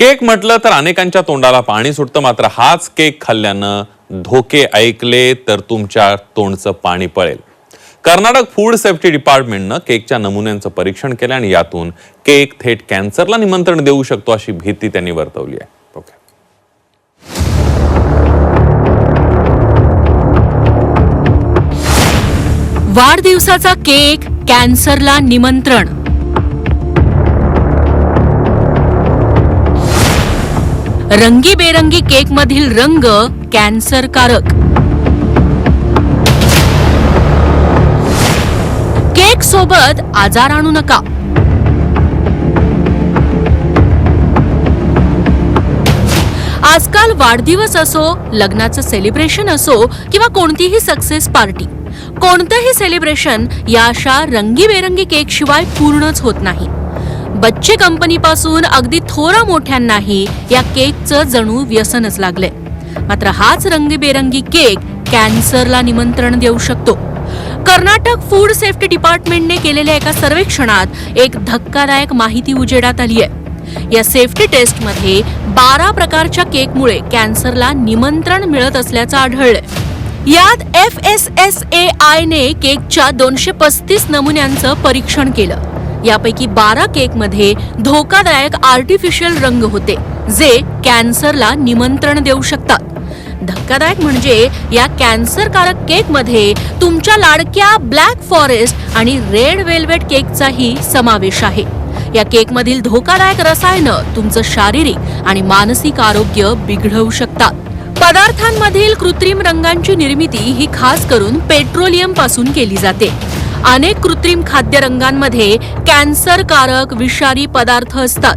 Cake म्हटलं तर अनेकांच्या तोंडाला पाणी सुटतं मात्र हाच केक खाल्ल्यानं धोके ऐकले तर तुमच्या तोंडचं पाणी पळेल कर्नाटक फूड सेफ्टी डिपार्टमेंटनं केकच्या नमुन्यांचं परीक्षण केलं आणि यातून केक थेट कॅन्सरला निमंत्रण देऊ शकतो अशी भीती त्यांनी वर्तवली आहे. ओके. वाढदिवसाचा केक कॅन्सरला निमंत्रण. रंगीबेरंगी केक मधील रंग कॅन्सरकारक. केक सोबत आजार आणू नका. आजकाल वाढदिवस असो लग्नाचं सेलिब्रेशन असो किंवा कोणतीही सक्सेस पार्टी कोणतंही सेलिब्रेशन या अशा रंगीबेरंगी केक शिवाय पूर्णच होत नाही. बच्चे कंपनीपासून अगदी थोरा मोठ्यांनाही या केकचं जणू व्यसनच लागलंय. मात्र हाच रंगीबेरंगी केक कॅन्सरला निमंत्रण देऊ शकतो. कर्नाटक फूड सेफ्टी डिपार्टमेंटने केलेल्या एका सर्वेक्षणात एक धक्कादायक माहिती उजेडात आली आहे या सेफ्टी टेस्टमध्ये बारा प्रकारच्या केकमुळे कॅन्सरला निमंत्रण मिळत असल्याचं आढळलंय. यात एफ एस एस ए आयने केकच्या दोनशे पस्तीस नमुन्यांचं परीक्षण केलं. यापैकी बारा केकमध्ये धोकादायक आर्टिफिशियल रंग होते जे कॅन्सरला निमंत्रण देऊ शकतात. धक्कादायक म्हणजे या कॅन्सरकारक केकमध्ये तुमच्या लाडक्या ब्लॅक फॉरेस्ट आणि रेड वेल्वेट केकचाही समावेश आहे. या केकमधील धोकादायक रसायनं तुमचं शारीरिक आणि मानसिक आरोग्य बिघडवू शकतात. पदार्थांमधील कृत्रिम रंगांची निर्मिती ही खास करून पेट्रोलियमपासून केली जाते. अनेक कृत्रिम खाद्यरंगांमध्ये कॅन्सरकारक विषारी पदार्थ असतात.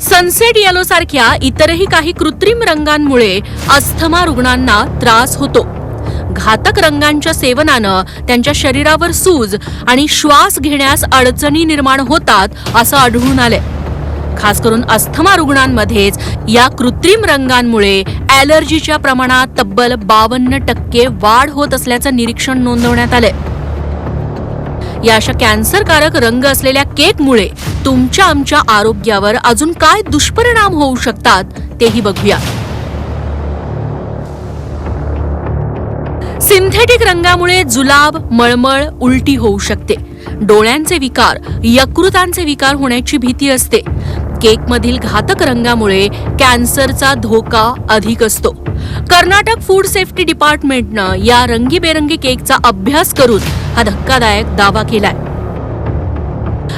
सनसेट येलो सारख्या इतरही काही कृत्रिम रंगांमुळे अस्थमा रुग्णांना त्रास होतो. घातक रंगांच्या सेवनानं त्यांच्या शरीरावर सूज आणि श्वास घेण्यास अडचणी निर्माण होतात असं आढळून आलंय. खास करून अस्थमा रुग्णांमध्येच या कृत्रिम रंगांमुळे ॲलर्जीच्या प्रमाणात तब्बल बावन्न टक्के वाढ होत असल्याचं निरीक्षण नोंदवण्यात आलंय. या अशा कॅन्सरकारक रंग असलेल्या केकमुळे तुमच्या आमच्या आरोग्यावर अजून काय दुष्परिणाम होऊ शकतात तेही बघूया. सिंथेटिक रंगामुळे जुलाब मळमळ उलटी होऊ शकते. डोळ्यांचे विकार यकृतांचे विकार होण्याची भीती असते. केकमधील घातक रंगामुळे कॅन्सरचा धोका अधिक असतो. कर्नाटक फूड सेफ्टी डिपार्टमेंटनं या रंगीबेरंगी केकचा अभ्यास करून हा धक्कादायक दावा केलाय.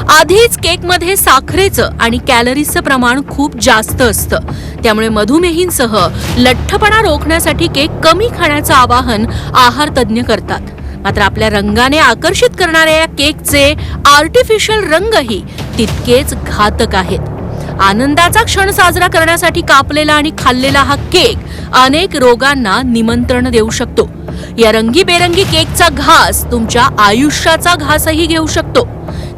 आधीच केकमध्ये साखरेचं आणि कॅलरीजचं प्रमाण खूप जास्त असतं. त्यामुळे मधुमेहींसह लठ्ठपणा रोखण्यासाठी केक कमी खाण्याचं आवाहन आहार तज्ज्ञ करतात. मात्र आपल्या रंगाने आकर्षित करणाऱ्या या केकचे आर्टिफिशियल रंगही तितकेच घातक आहेत. आनंदाचा क्षण साजरा करण्यासाठी कापलेला आणि खाल्लेला हा केक अनेक रोगांना निमंत्रण देऊ शकतो. या रंगीबेरंगी केकचा घास तुमच्या आयुष्याचा घासही घेऊ शकतो.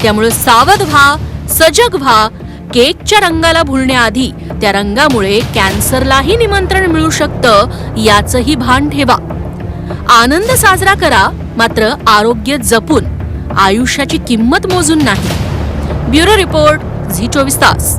त्यामुळे सावध व्हा सजग व्हा केकच्या रंगाला भुलण्याआधी त्या रंगामुळे कॅन्सरलाही निमंत्रण मिळू शकतं याचंही भान ठेवा. आनंद साजरा करा मात्र आरोग्य जपून. आयुष्याची किंमत मोजून नाही. ब्युरो रिपोर्ट झी चोवीस तास.